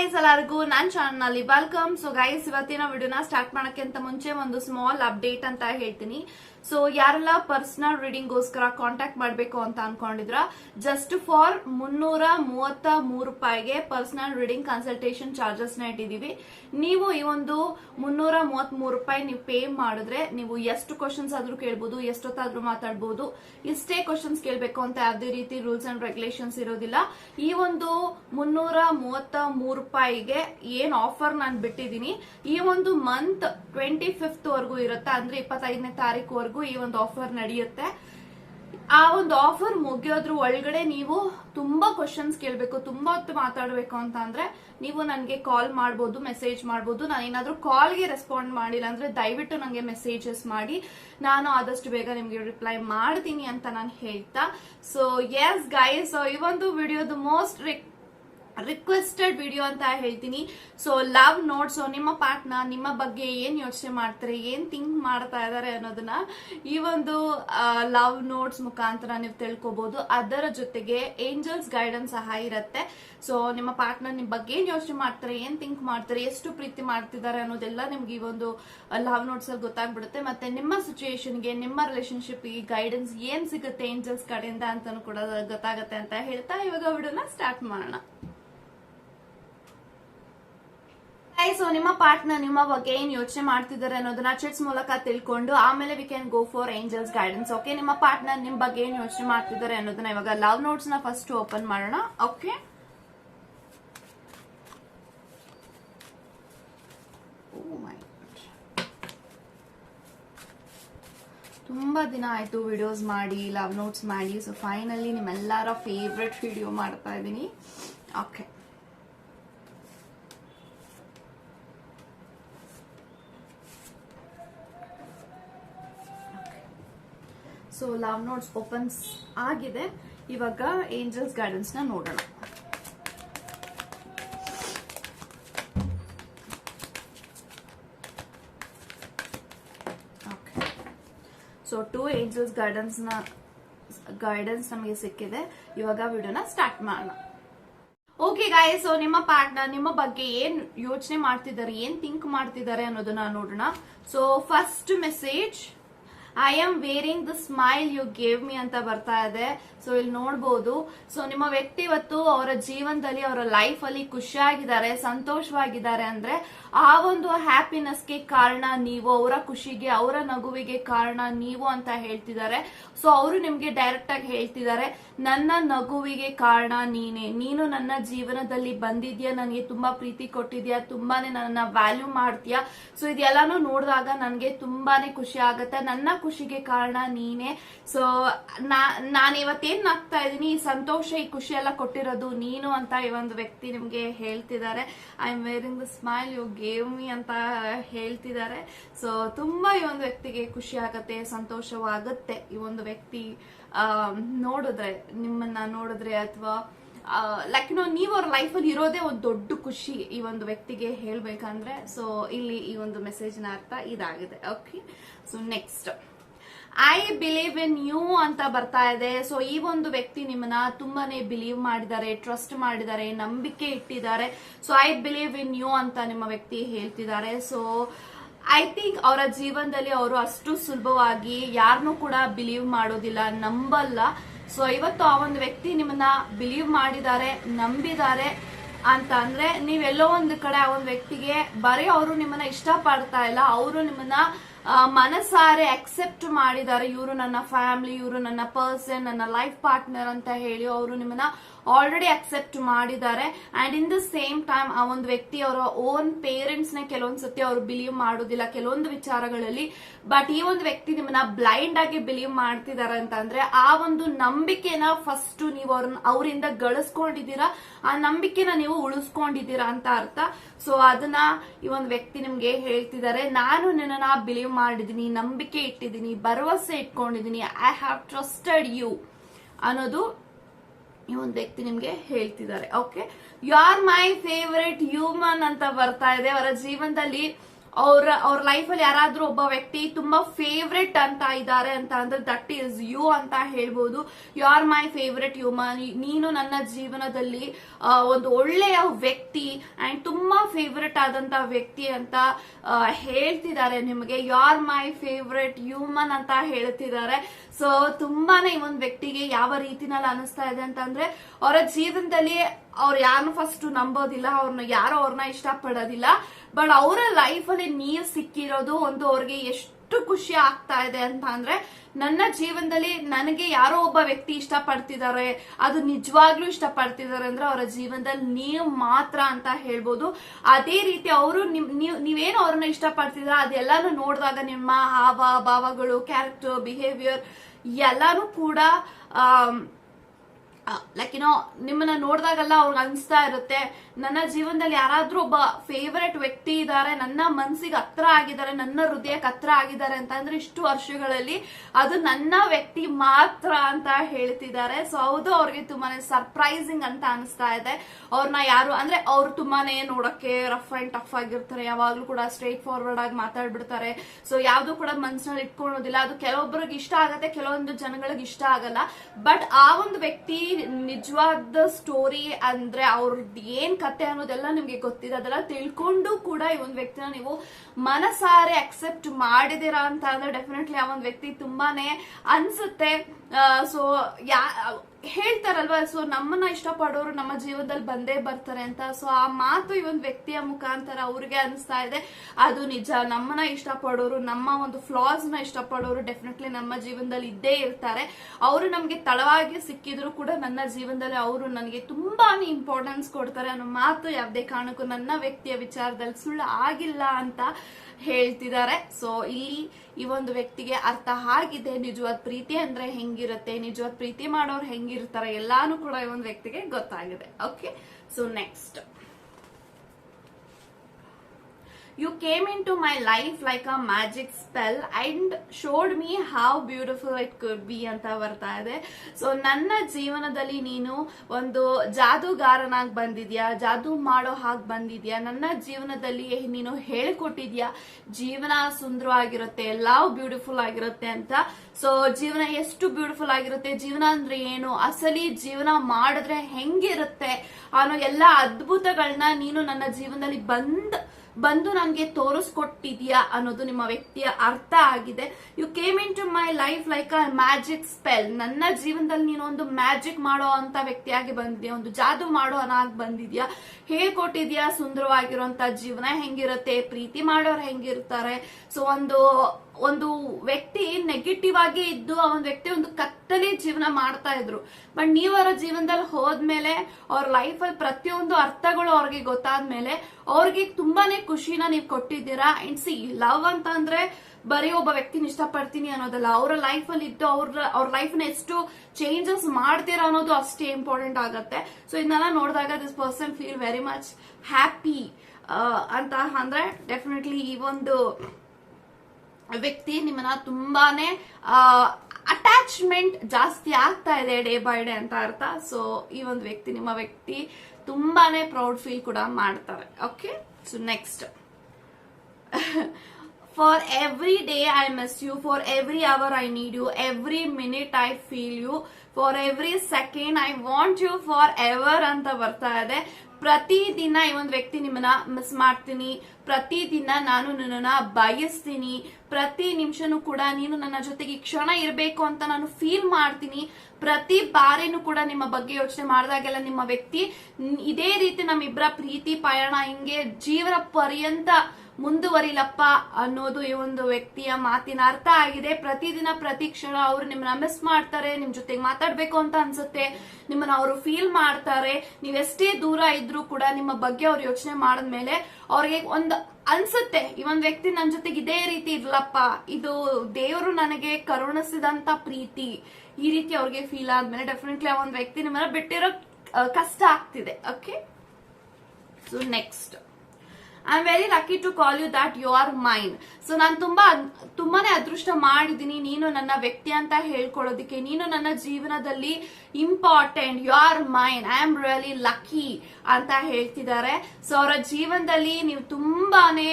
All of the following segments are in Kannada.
ಗೈಸ್ ಎಲ್ಲರಿಗೂ ನನ್ನ ಚಾನಲ್ನಲ್ಲಿ ವೆಲ್ಕಮ್ ಸೊ ಗೈಸ್ ಇವತ್ತಿನ ವಿಡಿಯೋನ ಸ್ಟಾರ್ಟ್ ಮಾಡೋಕ್ಕಿಂತ ಮುಂಚೆ ಒಂದು ಸ್ಮಾಲ್ ಅಪ್ಡೇಟ್ ಅಂತ ಹೇಳ್ತೀನಿ. ಸೊ ಯಾರೆಲ್ಲ ಪರ್ಸನಲ್ ರೀಡಿಂಗ್ ಗೋಸ್ಕರ ಕಾಂಟ್ಯಾಕ್ಟ್ ಮಾಡಬೇಕು ಅಂತ ಅನ್ಕೊಂಡಿದ್ರ ಜಸ್ಟ್ ಫಾರ್ ಮುನ್ನೂರ ಮೂವತ್ತ ಮೂರು ರೂಪಾಯಿಗೆ ಪರ್ಸನಲ್ ರೀಡಿಂಗ್ ಕನ್ಸಲ್ಟೇಷನ್ ಚಾರ್ಜಸ್ನ ಇಟ್ಟಿದೀವಿ. ನೀವು ಈ ಒಂದು ಮುನ್ನೂರ ಮೂವತ್ತ್ ಮೂರು ರೂಪಾಯಿ ನೀವು ಪೇ ಮಾಡಿದ್ರೆ ನೀವು ಎಷ್ಟು ಕ್ವಶನ್ಸ್ ಆದ್ರೂ ಕೇಳ್ಬೋದು, ಎಷ್ಟೊತ್ತಾದ್ರೂ ಮಾತಾಡಬಹುದು ಇಷ್ಟೇ ಕ್ವಶನ್ಸ್ ಕೇಳಬೇಕು ಅಂತ ಯಾವುದೇ ರೀತಿ ರೂಲ್ಸ್ ಅಂಡ್ ರೆಗ್ಯುಲೇಷನ್ಸ್ ಇರೋದಿಲ್ಲ. ಈ ಒಂದು ಮುನ್ನೂರ ಮೂವತ್ತ ಮೂರು ರೂಪಾಯಿಗೆ ಏನ್ ಆಫರ್ ನಾನು ಬಿಟ್ಟಿದ್ದೀನಿ, ಈ ಒಂದು ಮಂತ್ ಟ್ವೆಂಟಿ ಫಿಫ್ತ್ ವರೆಗೂ ಇರುತ್ತೆ, ಅಂದ್ರೆ ಇಪ್ಪತ್ತೈದನೇ ತಾರೀಕು ಈ ಒಂದು ಆಫರ್ ನಡೆಯುತ್ತೆ. ಆ ಒಂದು ಆಫರ್ ಮುಗಿಯೋದ್ರ ಒಳಗಡೆ ನೀವು ತುಂಬಾ ಕ್ವಶನ್ಸ್ ಕೇಳಬೇಕು, ತುಂಬಾ ಹೊತ್ತು ಮಾತಾಡಬೇಕು ಅಂತ ಅಂದ್ರೆ ನೀವು ನನಗೆ ಕಾಲ್ ಮಾಡಬಹುದು ಮೆಸೇಜ್ ಮಾಡಬಹುದು ನಾನು ಏನಾದ್ರೂ ಕಾಲ್ಗೆ ರೆಸ್ಪಾಂಡ್ ಮಾಡಿಲ್ಲ ಅಂದ್ರೆ ದಯವಿಟ್ಟು ನನಗೆ ಮೆಸೇಜಸ್ ಮಾಡಿ. ನಾನು ಆದಷ್ಟು ಬೇಗ ನಿಮಗೆ ರಿಪ್ಲೈ ಮಾಡ್ತೀನಿ ಅಂತ ನಾನು ಹೇಳ್ತಾ. ಸೊ ಎಸ್ ಗೈಸ್ ಈ ಒಂದು ವಿಡಿಯೋದು ಮೋಸ್ಟ್ ರಿಕ್ವೆಸ್ಟೆಡ್ ವಿಡಿಯೋ ಅಂತ ಹೇಳ್ತೀನಿ. ಸೊ ಲವ್ ನೋಟ್ಸ್ ನಿಮ್ಮ ಪಾರ್ಟ್ನ ನಿಮ್ಮ ಬಗ್ಗೆ ಏನ್ ಯೋಚನೆ ಮಾಡ್ತಾರೆ, ಏನ್ ಥಿಂಕ್ ಮಾಡ್ತಾ ಇದಾರೆ ಅನ್ನೋದನ್ನ ಈ ಒಂದು ಲವ್ ನೋಟ್ಸ್ ಮುಖಾಂತರ ನೀವು ತಿಳ್ಕೊಬಹುದು ಅದರ ಜೊತೆಗೆ ಏಂಜಲ್ಸ್ ಗೈಡೆನ್ಸ್ ಸಹ ಇರುತ್ತೆ. ಸೊ ನಿಮ್ಮ ಪಾರ್ಟ್ನರ್ ನಿಮ್ ಬಗ್ಗೆ ಏನ್ ಯೋಚನೆ ಮಾಡ್ತಾರೆ, ಏನ್ ಥಿಂಕ್ ಮಾಡ್ತಾರೆ, ಎಷ್ಟು ಪ್ರೀತಿ ಮಾಡ್ತಿದ್ದಾರೆ ಅನ್ನೋದೆಲ್ಲ ನಿಮ್ಗೆ ಈ ಒಂದು ಲವ್ ನೋಟ್ಸ್ ಅಲ್ಲಿ ಗೊತ್ತಾಗ್ಬಿಡುತ್ತೆ. ಮತ್ತೆ ನಿಮ್ಮ ಸಿಚುಯೇಷನ್ಗೆ ನಿಮ್ಮ ರಿಲೇಶನ್ಶಿಪ್ ಈ ಗೈಡೆನ್ಸ್ ಏನ್ ಸಿಗುತ್ತೆ ಏಂಜಲ್ಸ್ ಕಡೆಯಿಂದ ಅಂತಾನು ಕೂಡ ಗೊತ್ತಾಗುತ್ತೆ ಅಂತ ಹೇಳ್ತಾ ಇವಾಗ ವಿಡಿಯೋನ ಸ್ಟಾರ್ಟ್ ಮಾಡೋಣ. ಸೊ ನಿಮ್ಮ ಪಾರ್ಟ್ನರ್ ನಿಮ್ಮ ಬಗ್ಗೆ ಏನ್ ಯೋಚನೆ ಮಾಡ್ತಿದ್ದಾರೆ ಅನ್ನೋದನ್ನ ಚಿಟ್ಸ್ ಮೂಲಕ ತಿಳ್ಕೊಂಡು ಆಮೇಲೆ we can go for angels guidance okay ನಿಮ್ಮ ಪಾರ್ಟ್ನರ್ ನಿಮ್ ಬಗ್ಗೆ ಏನ್ ಯೋಚನೆ ಮಾಡ್ತಿದ್ದಾರೆ ಅನ್ನೋದನ್ನ ಇವಾಗ ಲವ್ ನೋಟ್ಸ್ನ ಫಸ್ಟ್ ಓಪನ್ ಮಾಡೋಣ ಓಕೆ ತುಂಬಾ ದಿನ ಆಯ್ತು ವಿಡಿಯೋಸ್ ಮಾಡಿ ಲವ್ ನೋಟ್ಸ್ ಮಾಡಿ ಸೊ ಫೈನಲಿ ನಿಮ್ಮೆಲ್ಲರ ಫೇವ್ರೆಟ್ ವಿಡಿಯೋ ಮಾಡ್ತಾ ಇದ್ದೀನಿ okay so love notes opens ಆಗಿದೆ. ಇವಾಗ ಏಂಜಲ್ಸ್ ಗಾರ್ಡನ್ಸ್ನ ನೋಡೋಣ. ಸೊ ಟೂ ಏಂಜಲ್ಸ್ ಗಾರ್ಡನ್ಸ್ನ ಗೈಡೆನ್ಸ್ ನಮಗೆ ಸಿಕ್ಕಿದೆ. ಇವಾಗ ವಿಡಿಯೋನ ಸ್ಟಾರ್ಟ್ ಮಾಡೋಣ. ಓಕೆ ಗಾಯ ಸೊ ನಿಮ್ಮ ಪಾರ್ಟ್ನರ್ ನಿಮ್ಮ ಬಗ್ಗೆ ಏನ್ ಯೋಚನೆ ಮಾಡ್ತಿದ್ದಾರೆ, ಏನ್ ಥಿಂಕ್ ಮಾಡ್ತಿದ್ದಾರೆ ಅನ್ನೋದನ್ನ ನೋಡೋಣ. So first message I am wearing the smile you gave me ಅಂತ ಬರ್ತಾ ಇದೆ. ಸೊ ಇಲ್ಲಿ ನೋಡ್ಬೋದು. ಸೊ ನಿಮ್ಮ ವ್ಯಕ್ತಿ ಇವತ್ತು ಅವರ ಜೀವನದಲ್ಲಿ, ಅವರ ಲೈಫ್ ಅಲ್ಲಿ ಖುಷಿಯಾಗಿದ್ದಾರೆ, ಸಂತೋಷವಾಗಿದ್ದಾರೆ ಅಂದ್ರೆ, ಆ ಒಂದು ಹ್ಯಾಪಿನೆಸ್ಗೆ ಕಾರಣ ನೀವು, ಅವರ ಖುಷಿಗೆ, ಅವರ ನಗುವಿಗೆ ಕಾರಣ ನೀವು ಅಂತ ಹೇಳ್ತಿದ್ದಾರೆ. ಸೊ ಅವರು ನಿಮ್ಗೆ ಡೈರೆಕ್ಟ್ ಆಗಿ ಹೇಳ್ತಿದ್ದಾರೆ, ನನ್ನ ನಗುವಿಗೆ ಕಾರಣ ನೀನೆ. ನೀನು ನನ್ನ ಜೀವನದಲ್ಲಿ ಬಂದಿದ್ಯಾ? ನನಗೆ ತುಂಬಾ ಪ್ರೀತಿ ಕೊಟ್ಟಿದ್ಯಾ? ತುಂಬಾನೇ ನನ್ನ ವ್ಯಾಲ್ಯೂ ಮಾಡ್ತೀಯಾ? ಸೊ ಇದೆಲ್ಲಾನು ನೋಡಿದಾಗ ನನಗೆ ತುಂಬಾನೇ ಖುಷಿ ಆಗುತ್ತೆ. ನನ್ನ ಖುಷಿಗೆ ಕಾರಣ ನೀನೆ. ಸೊ ನಾನು ಇವತ್ತೇನ್ ಆಗ್ತಾ ಇದೀನಿ ಈ ಸಂತೋಷ, ಈ ಖುಷಿ ಎಲ್ಲ ಕೊಟ್ಟಿರೋದು ನೀನು ಅಂತ ಈ ಒಂದು ವ್ಯಕ್ತಿ ನಿಮ್ಗೆ ಹೇಳ್ತಿದ್ದಾರೆ. I am wearing the smile you gave me ಅಂತ ಹೇಳ್ತಿದ್ದಾರೆ. ಸೊ ತುಂಬಾ ಈ ಒಂದು ವ್ಯಕ್ತಿಗೆ ಖುಷಿ ಆಗತ್ತೆ, ಸಂತೋಷವಾಗುತ್ತೆ ಈ ಒಂದು ವ್ಯಕ್ತಿ ನೋಡಿದ್ರೆ, ನಿಮ್ಮನ್ನ ನೋಡಿದ್ರೆ ಅಥವಾ ಲೈಕ್ ನೋ ನೀವು ಅವ್ರ ಲೈಫಲ್ಲಿ ಇರೋದೇ ಒಂದು ದೊಡ್ಡ ಖುಷಿ ಈ ಒಂದು ವ್ಯಕ್ತಿಗೆ ಹೇಳ್ಬೇಕಂದ್ರೆ. ಸೊ ಇಲ್ಲಿ ಈ ಒಂದು ಮೆಸೇಜ್ನ ಅರ್ಥ ಇದಾಗಿದೆ. Okay so next I believe in you ಅಂತ ಬರ್ತಾ ಇದೆ. ಸೊ ಈ ಒಂದು ವ್ಯಕ್ತಿ ನಿಮ್ಮನ್ನ ತುಂಬಾನೇ ಬಿಲೀವ್ ಮಾಡಿದ್ದಾರೆ ಟ್ರಸ್ಟ್ ಮಾಡಿದ್ದಾರೆ, ನಂಬಿಕೆ ಇಟ್ಟಿದ್ದಾರೆ. So I believe in you ಅಂತ ನಿಮ್ಮ ವ್ಯಕ್ತಿ ಹೇಳ್ತಿದ್ದಾರೆ. ಸೊ ಐ ಥಿಂಕ್ ಅವರ ಜೀವನದಲ್ಲಿ ಅವರು ಅಷ್ಟು ಸುಲಭವಾಗಿ ಯಾರನ್ನೂ ಕೂಡ ಬಿಲೀವ್ ಮಾಡೋದಿಲ್ಲ, ನಂಬಲ್ಲ. ಸೊ ಇವತ್ತು ಆ ಒಂದು ವ್ಯಕ್ತಿ ನಿಮ್ಮನ್ನ ಬಿಲೀವ್ ಮಾಡಿದ್ದಾರೆ, ನಂಬಿದ್ದಾರೆ ಅಂತ ಅಂದ್ರೆ ನೀವೆಲ್ಲೋ ಒಂದು ಕಡೆ ಆ ಒಂದು ವ್ಯಕ್ತಿಗೆ ಬರೀ ಅವರು ನಿಮ್ಮನ್ನ ಇಷ್ಟಪಡ್ತಾ ಇಲ್ಲ, ಅವರು ನಿಮ್ಮನ್ನ ಮನಸಾರೆ ಅಕ್ಸೆಪ್ಟ್ ಮಾಡಿದ್ದಾರೆ. ಇವರು ನನ್ನ ಫ್ಯಾಮಿಲಿ ಇವರು ನನ್ನ ಪರ್ಸನ್ ನನ್ನ ಲೈಫ್ ಪಾರ್ಟ್ನರ್ ಅಂತ ಹೇಳಿ ಅವರು ನಿಮ್ಮನ್ನ ಆಲ್ರೆಡಿ ಅಕ್ಸೆಪ್ಟ್ ಮಾಡಿದ್ದಾರೆ. And in the same time ಆ ಒಂದು ವ್ಯಕ್ತಿ ಅವರ ಓನ್ ಪೇರೆಂಟ್ಸ್ನ ಕೆಲವೊಂದ್ ಸತಿ ಅವರು ಬಿಲೀವ್ ಮಾಡೋದಿಲ್ಲ. ಕೆಲವೊಂದು ವಿಚಾರಗಳಲ್ಲಿ. ಬಟ್ ಈ ಒಂದು ವ್ಯಕ್ತಿ ನಿಮ್ಮನ್ನ ಬ್ಲೈಂಡ್ ಆಗಿ ಬಿಲೀವ್ ಮಾಡ್ತಿದ್ದಾರೆ ಅಂತಂದ್ರೆ, ಆ ಒಂದು ನಂಬಿಕೆನ ಫಸ್ಟ್ ನೀವು ಅವ್ರನ್ನ ಅವರಿಂದ ಗಳಿಸ್ಕೊಂಡಿದ್ದೀರಾ? ಆ ನಂಬಿಕೆನ ನೀವು ಉಳಿಸ್ಕೊಂಡಿದ್ದೀರಾ ಅಂತ ಅರ್ಥ. ಸೊ ಅದನ್ನ ಈ ಒಂದು ವ್ಯಕ್ತಿ ನಿಮ್ಗೆ ಹೇಳ್ತಿದ್ದಾರೆ. ನಾನು ನಿನ್ನ ಬಿಲೀವ್ ಮಾಡಿದೀನಿ ನಂಬಿಕೆ ಇಟ್ಟಿದ್ದೀನಿ, ಭರವಸೆ ಇಟ್ಕೊಂಡಿದ್ದೀನಿ. ಐ ಹ್ಯಾವ್ ಟ್ರಸ್ಟೆಡ್ ಯು ಅನ್ನೋದು ಈ ಒಂದು ವ್ಯಕ್ತಿ ನಿಮ್ಗೆ ಹೇಳ್ತಿದ್ದಾರೆ. Okay you are my favourite human ಅಂತ ಬರ್ತಾ ಇದೆ. ಅವರ ಜೀವನದಲ್ಲಿ ಅವ್ರ ಅವ್ರ ಲೈಫಲ್ಲಿ ಯಾರಾದ್ರೂ ಒಬ್ಬ ವ್ಯಕ್ತಿ ತುಂಬಾ ಫೇವ್ರೆಟ್ ಅಂತ ಇದ್ದಾರೆ ಅಂತ ಅಂದ್ರೆ ದಟ್ ಈಸ್ ಯು ಅಂತ ಹೇಳ್ಬೋದು. You are my favourite human ನೀನು ನನ್ನ ಜೀವನದಲ್ಲಿ ಒಂದು ಒಳ್ಳೆಯ ವ್ಯಕ್ತಿ ಅಂಡ್ ತುಂಬಾ ಫೇವ್ರೆಟ್ ಆದಂತ ವ್ಯಕ್ತಿ ಅಂತ ಹೇಳ್ತಿದ್ದಾರೆ ನಿಮಗೆ. You are my favourite human ಅಂತ ಹೇಳ್ತಿದ್ದಾರೆ. ಸೊ ತುಂಬಾನೇ ಈ ಒಂದು ವ್ಯಕ್ತಿಗೆ ಯಾವ ರೀತಿನಲ್ಲಿ ಅನಿಸ್ತಾ ಇದೆ ಅಂತಂದ್ರೆ ಅವರ ಜೀವನದಲ್ಲಿ ಅವ್ರು ಯಾರನ್ನು ಫಸ್ಟ್ ನಂಬೋದಿಲ್ಲ ಅವ್ರನ್ನ ಯಾರು ಅವ್ರನ್ನ ಇಷ್ಟಪಡೋದಿಲ್ಲ. ಬಟ್ ಅವರ ಲೈಫ್ ಅಲ್ಲಿ ನೀವ್ ಸಿಕ್ಕಿರೋದು ಒಂದು ಅವ್ರಿಗೆ ಎಷ್ಟು ಖುಷಿ ಆಗ್ತಾ ಇದೆ ಅಂತ ಅಂದ್ರೆ, ನನ್ನ ಜೀವನದಲ್ಲಿ ನನಗೆ ಯಾರೋ ಒಬ್ಬ ವ್ಯಕ್ತಿ ಇಷ್ಟಪಡ್ತಿದ್ದಾರೆ ಅದು ನಿಜವಾಗ್ಲೂ ಇಷ್ಟಪಡ್ತಿದ್ದಾರೆ ಅಂದ್ರೆ ಅವರ ಜೀವನದಲ್ಲಿ ನೀವು ಮಾತ್ರ ಅಂತ ಹೇಳ್ಬೋದು. ಅದೇ ರೀತಿ ಅವರು ನೀವು, ನೀವೇನು ಅವ್ರನ್ನ ಇಷ್ಟಪಡ್ತಿದ್ರ ಅದೆಲ್ಲಾನು ನೋಡಿದಾಗ ನಿಮ್ಮ ಹಾವ, ಭಾವಗಳು ಕ್ಯಾರೆಕ್ಟರ್ ಬಿಹೇವಿಯರ್ ಎಲ್ಲಾನು ಕೂಡ ಲೈಕ್ ಏನೋ ನಿಮ್ಮನ್ನ ನೋಡಿದಾಗೆಲ್ಲ ಅವ್ರಿಗೆ ಅನಿಸ್ತಾ ಇರುತ್ತೆ. ನನ್ನ ಜೀವನದಲ್ಲಿ ಯಾರಾದ್ರೂ ಒಬ್ಬ ಫೇವರೆಟ್ ವ್ಯಕ್ತಿ ಇದ್ದಾರೆ ನನ್ನ ಮನ್ಸಿಗೆ ಹತ್ರ ಆಗಿದ್ದಾರೆ, ನನ್ನ ಹೃದಯಕ್ಕೆ ಹತ್ರ ಆಗಿದ್ದಾರೆ ಅಂತ ಅಂದ್ರೆ ಇಷ್ಟು ವರ್ಷಗಳಲ್ಲಿ ಅದು ನನ್ನ ವ್ಯಕ್ತಿ ಮಾತ್ರ ಅಂತ ಹೇಳ್ತಿದ್ದಾರೆ. ಸೊ ಹೌದು, ಅವ್ರಿಗೆ ತುಂಬಾನೇ ಸರ್ಪ್ರೈಸಿಂಗ್ ಅಂತ ಅನಿಸ್ತಾ ಇದೆ. ಅವ್ರನ್ನ ಯಾರು, ಅಂದ್ರೆ ಅವ್ರು ತುಂಬಾನೇ ನೋಡಕ್ಕೆ ರಫ್ ಅಂಡ್ ಟಫ್ ಆಗಿರ್ತಾರೆ. ಯಾವಾಗ್ಲೂ ಕೂಡ ಸ್ಟ್ರೈಟ್ ಫಾರ್ವರ್ಡ್ ಆಗಿ ಮಾತಾಡ್ಬಿಡ್ತಾರೆ. ಸೊ ಯಾವ್ದು ಕೂಡ ಮನ್ಸಿನಲ್ಲಿ ಇಟ್ಕೊಳ್ಳೋದಿಲ್ಲ ಅದು ಕೆಲವೊಬ್ಬರಿಗೆ ಇಷ್ಟ ಆಗತ್ತೆ, ಕೆಲವೊಂದು ಜನಗಳಿಗೆ ಇಷ್ಟ ಆಗಲ್ಲ. ಬಟ್ ಆ ಒಂದು ವ್ಯಕ್ತಿ ನಿಜವಾದ ಸ್ಟೋರಿ ಅಂದ್ರೆ ಅವ್ರದ್ದು ಏನ್ ಕತೆ ಅನ್ನೋದೆಲ್ಲ ನಿಮ್ಗೆ ಗೊತ್ತಿದೆ. ಅದೆಲ್ಲ ತಿಳ್ಕೊಂಡು ಕೂಡ ಈ ಒಂದು ವ್ಯಕ್ತಿನ ನೀವು ಮನಸಾರೆ ಅಕ್ಸೆಪ್ಟ್ ಮಾಡಿದಿರಾ ಅಂತ ಅಂದ್ರೆ ಡೆಫಿನೆಟ್ಲಿ ಆ ಒಂದು ವ್ಯಕ್ತಿ ತುಂಬಾನೇ ಅನ್ಸುತ್ತೆ. ಸೊ ಯಾ ಹೇಳ್ತಾರಲ್ವಾ ಸೊ ನಮ್ಮನ್ನ ಇಷ್ಟಪಡೋರು ನಮ್ಮ ಜೀವನದಲ್ಲಿ ಬಂದೇ ಬರ್ತಾರೆ ಅಂತ. ಸೊ ಆ ಮಾತು ಈ ಒಂದು ವ್ಯಕ್ತಿಯ ಮುಖಾಂತರ ಅವ್ರಿಗೆ ಅನಿಸ್ತಾ ಇದೆ. ಅದು ನಿಜ. ನಮ್ಮನ್ನ ಇಷ್ಟಪಡೋರು, ನಮ್ಮ ಒಂದು ಫ್ಲಾಸ್ನ ಇಷ್ಟಪಡೋರು ಡೆಫಿನೆಟ್ಲಿ ನಮ್ಮ ಜೀವನದಲ್ಲಿ ಇದ್ದೇ ಇರ್ತಾರೆ. ಅವರು ನಮ್ಗೆ ತಳವಾಗಿ ಸಿಕ್ಕಿದ್ರು ಕೂಡ ನನ್ನ ಜೀವನದಲ್ಲಿ ಅವರು ನನಗೆ ತುಂಬಾನೇ ಇಂಪಾರ್ಟೆನ್ಸ್ ಕೊಡ್ತಾರೆ ಅನ್ನೋ ಮಾತು ಯಾವುದೇ ಕಾರಣಕ್ಕೂ ನನ್ನ ವ್ಯಕ್ತಿಯ ವಿಚಾರದಲ್ಲಿ ಸುಳ್ಳು ಆಗಿಲ್ಲ ಅಂತ ಹೇಳ್ತಿದ್ದಾರೆ. ಸೊ ಇಲ್ಲಿ ಈ ಒಂದು ವ್ಯಕ್ತಿಗೆ ಅರ್ಥ ಆಗಿದೆ ನಿಜವಾದ ಪ್ರೀತಿ ಅಂದ್ರೆ ಹೆಂಗಿರುತ್ತೆ, ನಿಜವಾದ ಪ್ರೀತಿ ಮಾಡೋರು ಹೆಂಗಿರ್ತಾರೆ ಎಲ್ಲಾನು ಕೂಡ ಈ ಒಂದು ವ್ಯಕ್ತಿಗೆ ಗೊತ್ತಾಗಿದೆ. Okay so next you came into my life like a magic spell and showed me how beautiful it could be ಅಂತ ಬರ್ತಾ ಇದೆ. ಸೊ ನನ್ನ ಜೀವನದಲ್ಲಿ ನೀನು ಒಂದು ಜಾದೂಗಾರನಾಗಿ ಬಂದಿದ್ಯಾ? ಜಾದೂ ಮಾಡೋ ಹಾಗೆ ಬಂದಿದ್ಯಾ? ನನ್ನ ಜೀವನದಲ್ಲಿ ನೀನು ಹೇಳಿಕೊಟ್ಟಿದ್ಯಾ? ಜೀವನ ಸುಂದರವಾಗಿರುತ್ತೆ ಲವ್ ಬ್ಯೂಟಿಫುಲ್ ಆಗಿರುತ್ತೆ ಅಂತ. ಸೊ ಜೀವನ ಎಷ್ಟು ಬ್ಯೂಟಿಫುಲ್ ಆಗಿರುತ್ತೆ? ಜೀವನ ಅಂದ್ರೆ ಏನು? ಅಸಲಿ ಜೀವನ ಮಾಡಿದ್ರೆ ಹೆಂಗಿರುತ್ತೆ? ಅನ್ನೋ ಎಲ್ಲ ಅದ್ಭುತಗಳನ್ನ ನೀನು ನನ್ನ ಜೀವನದಲ್ಲಿ ಬಂದ್ ಬಂದು ನನಗೆ ತೋರಿಸ್ಕೊಟ್ಟಿದ್ಯಾ ಅನ್ನೋದು ನಿಮ್ಮ ವ್ಯಕ್ತಿಯ ಅರ್ಥ ಆಗಿದೆ. You came into my life like a magic spell ನನ್ನ ಜೀವನದಲ್ಲಿ ನೀನು ಒಂದು ಮ್ಯಾಜಿಕ್ ಮಾಡೋ ಅಂತ ವ್ಯಕ್ತಿಯಾಗಿ ಬಂದಿದ್ಯಾ? ಒಂದು ಜಾದು ಮಾಡೋ ಅನಾಗಿ ಬಂದಿದ್ಯಾ? ಹೇಳ್ಕೊಟ್ಟಿದ್ಯಾ ಸುಂದರವಾಗಿರುವಂತ ಜೀವನ? ಹೆಂಗಿರುತ್ತೆ? ಪ್ರೀತಿ ಮಾಡೋರು ಹೆಂಗಿರ್ತಾರೆ? ಸೊ ಒಂದು ಒಂದು ವ್ಯಕ್ತಿ ನೆಗೆಟಿವ್ ಆಗಿ ಇದ್ದು ಆ ಒಂದು ವ್ಯಕ್ತಿ ಒಂದು ಕತ್ತಲೆ ಜೀವನ ಮಾಡ್ತಾ ಇದ್ರು. ಬಟ್ ನೀವು ಅವರ ಜೀವನದಲ್ಲಿ ಹೋದ್ಮೇಲೆ ಅವ್ರ ಅಲ್ಲಿ ಪ್ರತಿಯೊಂದು ಅರ್ಥಗಳು ಅವ್ರಿಗೆ ಗೊತ್ತಾದ್ಮೇಲೆ ಅವ್ರಿಗೆ ತುಂಬಾನೇ ಖುಷಿನ ನೀವು ಕೊಟ್ಟಿದ್ದೀರಾ? ಅಂಡ್ ಸಿ ಲವ್ ಅಂತ ಅಂದ್ರೆ ಬರೀ ಒಬ್ಬ ವ್ಯಕ್ತಿನ ಇಷ್ಟಪಡ್ತೀನಿ ಅನ್ನೋದಲ್ಲ. ಅವರ ಲೈಫ್ ಅಲ್ಲಿ ಇದ್ದು ಅವ್ರ ಅವ್ರ ಲೈಫ್ನ ಎಷ್ಟು ಚೇಂಜಸ್ ಮಾಡ್ತೀರಾ ಅನ್ನೋದು ಅಷ್ಟೇ ಇಂಪಾರ್ಟೆಂಟ್ ಆಗತ್ತೆ. ಸೊ ಇದನ್ನೆಲ್ಲ ನೋಡಿದಾಗ this person feel very much happy ಅಂತ ಅಂದ್ರೆ ಡೆಫಿನೆಟ್ಲಿ ಈ ಒಂದು ವ್ಯಕ್ತಿ ನಿಮ್ಮನ್ನ ತುಂಬಾನೇ ಅಟ್ಯಾಚ್ಮೆಂಟ್ ಜಾಸ್ತಿ ಆಗ್ತಾ ಇದೆ ಡೇ ಬೈ ಡೇ ಅಂತ ಅರ್ಥ. ಸೊ ಈ ಒಂದು ವ್ಯಕ್ತಿ ನಿಮ್ಮ ವ್ಯಕ್ತಿ ತುಂಬಾನೇ ಪ್ರೌಡ್ ಫೀಲ್ ಕೂಡ ಮಾಡ್ತಾರೆ. Okay so next for every day I miss you for every hour I need you every minute I feel you for every second I want you forever ಅಂತ ಬರ್ತಾ ಇದೆ. ಪ್ರತಿದಿನ ಈ ಒಂದು ವ್ಯಕ್ತಿ ನಿಮ್ಮನ್ನ ಮಿಸ್ ಮಾಡ್ತೀನಿ. ಪ್ರತಿದಿನ ನಾನು ನಿನ್ನನ್ನ ಬಯಸ್ತೀನಿ. ಪ್ರತಿ ನಿಮಿಷನೂ ಕೂಡ ನೀನು ನನ್ನ ಜೊತೆಗೆ ಕ್ಷಣ ಇರಬೇಕು ಅಂತ ನಾನು ಫೀಲ್ ಮಾಡ್ತೀನಿ. ಪ್ರತಿ ಬಾರಿನೂ ಕೂಡ ನಿಮ್ಮ ಬಗ್ಗೆ ಯೋಚನೆ ಮಾಡಿದಾಗೆಲ್ಲ ನಿಮ್ಮ ವ್ಯಕ್ತಿ ಇದೇ ರೀತಿ ನಮ್ಮಿಬ್ಬರ ಪ್ರೀತಿ ಪಯಣ ಹಿಂಗೆ ಜೀವನ ಪರ್ಯಂತ ಮುಂದುವರಿಲಪ್ಪ ಅನ್ನೋದು ಈ ಒಂದು ವ್ಯಕ್ತಿಯ ಮಾತಿನ ಅರ್ಥ ಆಗಿದೆ. ಪ್ರತಿದಿನ ಪ್ರತಿ ಕ್ಷಣ ಅವರು ನಿಮ್ಮನ್ನ ಮಿಸ್ ಮಾಡ್ತಾರೆ, ನಿಮ್ ಜೊತೆಗೆ ಮಾತಾಡ್ಬೇಕು ಅಂತ ಅನ್ಸುತ್ತೆ. ನಿಮ್ಮನ್ನ ಅವರು ಫೀಲ್ ಮಾಡ್ತಾರೆ. ನೀವೆಷ್ಟೇ ದೂರ ಇದ್ರೂ ಕೂಡ ನಿಮ್ಮ ಬಗ್ಗೆ ಅವ್ರು ಯೋಚನೆ ಮಾಡಿದ್ಮೇಲೆ ಅವ್ರಿಗೆ ಒಂದು ಅನ್ಸುತ್ತೆ, ಈ ಒಂದು ವ್ಯಕ್ತಿ ನನ್ನ ಜೊತೆಗೆ ಇದೇ ರೀತಿ ಇರ್ಲಪ್ಪ. ಇದು ದೇವರು ನನಗೆ ಕರುಣಿಸಿದಂತ ಪ್ರೀತಿ. ಈ ರೀತಿ ಅವ್ರಿಗೆ ಫೀಲ್ ಆದ್ಮೇಲೆ ಡೆಫಿನೆಟ್ಲಿ ಆ ಒಂದು ವ್ಯಕ್ತಿ ನಿಮ್ಮನ್ನ ಬಿಟ್ಟಿರೋ ಕಷ್ಟ ಆಗ್ತಿದೆ. Okay so next I am very lucky to call you that you are mine so ನಾನು ತುಂಬಾ ತುಂಬಾನೇ ಅದೃಷ್ಟ ಮಾಡಿದೀನಿ ನೀನು ನನ್ನ ವ್ಯಕ್ತಿ ಅಂತ ಹೇಳ್ಕೊಳ್ಳೋದಿಕ್ಕೆ. ನೀನು ನನ್ನ ಜೀವನದಲ್ಲಿ important you are mine I am really lucky ಅಂತ ಹೇಳ್ತಿದ್ದಾರೆ. ಸೊ ಅವರ ಜೀವನದಲ್ಲಿ ನೀವು ತುಂಬಾನೇ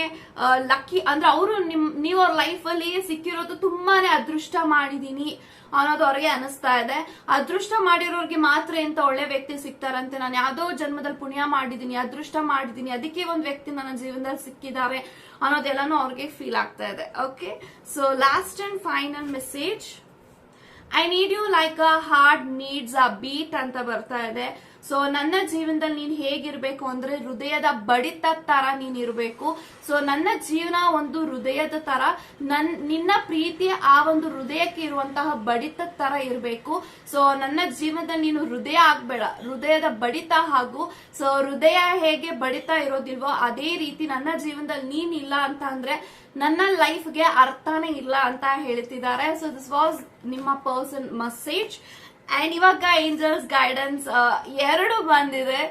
ಲಕ್ಕಿ ಅಂದ್ರೆ ಅವರು ನಿಮ್, ನೀವು ಅವ್ರ ಲೈಫ್ ಅಲ್ಲಿ ಸಿಕ್ಕಿರೋದು ತುಂಬಾನೇ ಅದೃಷ್ಟ ಮಾಡಿದೀನಿ ಅನ್ನೋದು ಅವ್ರಿಗೆ ಅನಿಸ್ತಾ ಇದೆ. ಅದೃಷ್ಟ ಮಾಡಿರೋರಿಗೆ ಮಾತ್ರ ಎಂತ ಒಳ್ಳೆ ವ್ಯಕ್ತಿ ಸಿಗ್ತಾರಂತೆ. ನಾನು ಯಾವ್ದೋ ಜನ್ಮದಲ್ಲಿ ಪುಣ್ಯ ಮಾಡಿದೀನಿ ಅದೃಷ್ಟ ಮಾಡಿದೀನಿ ಅದಕ್ಕೆ ಒಂದು ವ್ಯಕ್ತಿ ನನ್ನ ಜೀವನದಲ್ಲಿ ಸಿಕ್ಕಿದ್ದಾರೆ ಅನ್ನೋದೆಲ್ಲಾನು ಅವ್ರಿಗೆ ಫೀಲ್ ಆಗ್ತಾ ಇದೆ. Okay so last and final message I need you like a heart needs a beat ಅಂತ ಬರ್ತಾ ಇದೆ. ಸೊ ನನ್ನ ಜೀವನದಲ್ಲಿ ನೀನ್ ಹೇಗಿರ್ಬೇಕು ಅಂದ್ರೆ ಹೃದಯದ ಬಡಿತ ತರ ನೀನ್ ಇರ್ಬೇಕು. ಸೊ ನನ್ನ ಜೀವನ ಒಂದು ಹೃದಯದ ತರ. ನನ್, ನಿನ್ನ ಪ್ರೀತಿ ಆ ಒಂದು ಹೃದಯಕ್ಕೆ ಇರುವಂತಹ ಬಡಿತ ತರ ಇರ್ಬೇಕು. ಸೊ ನನ್ನ ಜೀವನದಲ್ಲಿ ನೀನು ಹೃದಯ ಆಗ್ಬೇಡ. ಹೃದಯದ ಬಡಿತ ಹಾಗೂ ಸೊ ಹೃದಯ ಹೇಗೆ ಬಡಿತ ಇರೋದಿಲ್ವೋ ಅದೇ ರೀತಿ ನನ್ನ ಜೀವನದಲ್ಲಿ ನೀನ್ ಇಲ್ಲ ಅಂತ ಅಂದ್ರೆ ನನ್ನ ಲೈಫ್ಗೆ ಅರ್ಥನೇ ಇಲ್ಲ ಅಂತ ಹೇಳ್ತಿದ್ದಾರೆ. ಸೊ ದಿಸ್ ವಾಸ್ ನಿಮ್ಮ ಪರ್ಸನ್ ಮೆಸೇಜ್ ಅಂಡ್ ಇವಾಗ ಏಂಜಲ್ಸ್ ಗೈಡೆನ್ಸ್ ಎರಡು ಬಂದಿದೆ.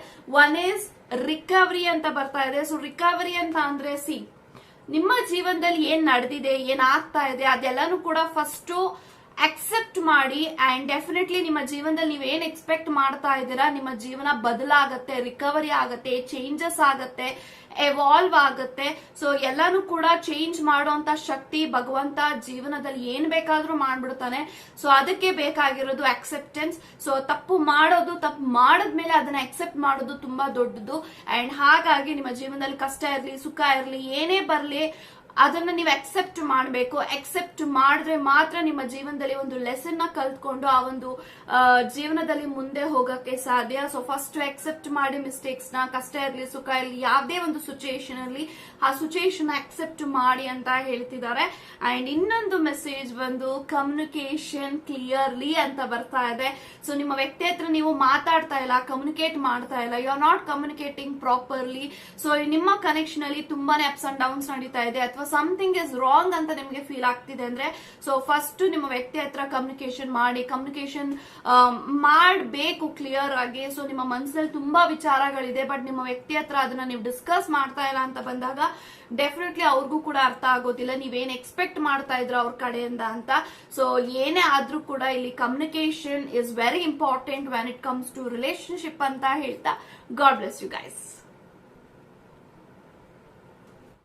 ಒನ್ ಇಸ್ ರಿಕವರಿ ಅಂತ ಬರ್ತಾ ಇದೆ. ಸೊ ರಿಕವರಿ ಅಂತ ಅಂದ್ರೆ ಸಿ ನಿಮ್ಮ ಜೀವನದಲ್ಲಿ ಏನ್ ನಡೆದಿದೆ, ಏನ್ ಆಗ್ತಾ ಇದೆ, ಅದೆಲ್ಲಾನು ಕೂಡ ಫಸ್ಟ್ ಅಕ್ಸೆಪ್ಟ್ ಮಾಡಿ ಅಂಡ್ ಡೆಫಿನೆಟ್ಲಿ ನಿಮ್ಮ ಜೀವನದಲ್ಲಿ ನೀವು ಏನ್ ಎಕ್ಸ್ಪೆಕ್ಟ್ ಮಾಡ್ತಾ ಇದ್ದೀರಾ, ನಿಮ್ಮ ಜೀವನ ಬದಲಾಗತ್ತೆ ರಿಕವರಿ ಆಗತ್ತೆ ಚೇಂಜಸ್ ಆಗತ್ತೆ. ಎವಾಲ್ವ್ ಆಗುತ್ತೆ. ಸೊ ಎಲ್ಲಾನು ಕೂಡ ಚೇಂಜ್ ಮಾಡುವಂತ ಶಕ್ತಿ ಭಗವಂತ ಜೀವನದಲ್ಲಿ ಏನ್ ಬೇಕಾದ್ರೂ ಮಾಡ್ಬಿಡ್ತಾನೆ. ಸೊ ಅದಕ್ಕೆ ಬೇಕಾಗಿರೋದು ಅಕ್ಸೆಪ್ಟೆನ್ಸ್ ಸೊ ತಪ್ಪು ಮಾಡೋದು, ತಪ್ಪು ಮಾಡಿದ್ಮೇಲೆ ಅದನ್ನ ಅಕ್ಸೆಪ್ಟ್ ಮಾಡೋದು ತುಂಬಾ ದೊಡ್ಡದು. ಅಂಡ್ ಹಾಗಾಗಿ ನಿಮ್ಮ ಜೀವನದಲ್ಲಿ ಕಷ್ಟ ಇರಲಿ, ಸುಖ ಇರಲಿ, ಏನೇ ಬರಲಿ ಅದನ್ನ ನೀವು ಅಕ್ಸೆಪ್ಟ್ ಮಾಡಬೇಕು. ಅಕ್ಸೆಪ್ಟ್ ಮಾಡಿದ್ರೆ ಮಾತ್ರ ನಿಮ್ಮ ಜೀವನದಲ್ಲಿ ಒಂದು ಲೆಸನ್ನ ಕಲ್ತ್ಕೊಂಡು ಆ ಒಂದು ಜೀವನದಲ್ಲಿ ಮುಂದೆ ಹೋಗಕ್ಕೆ ಸಾಧ್ಯ. ಸೊ ಫಸ್ಟ್ ಅಕ್ಸೆಪ್ಟ್ ಮಾಡಿ ಮಿಸ್ಟೇಕ್ಸ್ನ, ಕಷ್ಟ ಇರಲಿ, ಸುಖ ಇರಲಿ, ಯಾವುದೇ ಒಂದು ಸಿಚುಯೇಷನ್ ಅಲ್ಲಿ ಆ ಸಿಚುಯೇಷನ್ ಎಕ್ಸೆಪ್ಟ್ ಮಾಡಿ ಅಂತ ಹೇಳ್ತಿದ್ದಾರೆ. ಅಂಡ್ ಇನ್ನೊಂದು ಮೆಸೇಜ್ ಬಂದು ಕಮ್ಯುನಿಕೇಶನ್ ಕ್ಲಿಯರ್ಲಿ ಅಂತ ಬರ್ತಾ ಇದೆ. ಸೊ ನಿಮ್ಮ ವ್ಯಕ್ತಿ ಹತ್ರ ನೀವು ಮಾತಾಡ್ತಾ ಇಲ್ಲ ಕಮ್ಯುನಿಕೇಟ್ ಮಾಡ್ತಾ ಇಲ್ಲ you are not communicating properly so ನಿಮ್ಮ ಕನೆಕ್ಷನ್ ಅಲ್ಲಿ ತುಂಬಾನೇ ಅಪ್ಸ್ ಅಂಡ್ ಡೌನ್ಸ್ ನಡೀತಾ ಇದೆ. ಅಥವಾ ಸಮಥಿಂಗ್ ಇಸ್ ರಾಂಗ್ ಅಂತ ನಿಮಗೆ ಫೀಲ್ ಆಗ್ತಿದೆ ಅಂದ್ರೆ ಸೊ ಫಸ್ಟ್ ನಿಮ್ಮ ವ್ಯಕ್ತಿ ಹತ್ರ ಕಮ್ಯುನಿಕೇಶನ್ ಮಾಡಿ ಕಮ್ಯುನಿಕೇಶನ್ ಮಾಡಬೇಕು ಕ್ಲಿಯರ್ ಆಗಿ ಸೊ ನಿಮ್ಮ ಮನಸ್ಸಲ್ಲಿ ತುಂಬಾ ವಿಚಾರಗಳಿದೆ ಬಟ್ ನಿಮ್ಮ ವ್ಯಕ್ತಿ ಹತ್ರ ಅದನ್ನ ನೀವು ಡಿಸ್ಕಸ್ ಮಾಡ್ತಾ ಇಲ್ಲ ಅಂತ ಬಂದಾಗ ಡೆಫಿನೆಟ್ಲಿ ಅವ್ರಿಗೂ ಕೂಡ ಅರ್ಥ ಆಗೋದಿಲ್ಲ, ನೀವೇನ್ ಎಕ್ಸ್ಪೆಕ್ಟ್ ಮಾಡ್ತಾ ಇದ್ರ ಅವ್ರ ಕಡೆಯಿಂದ ಅಂತ. ಸೊ ಏನೇ ಆದ್ರೂ ಕೂಡ ಇಲ್ಲಿ communication is very important when it comes to relationship ಅಂತ ಹೇಳ್ತಾ ಗಾಡ್ ಬ್ಲೆಸ್ ಯು ಗೈಸ್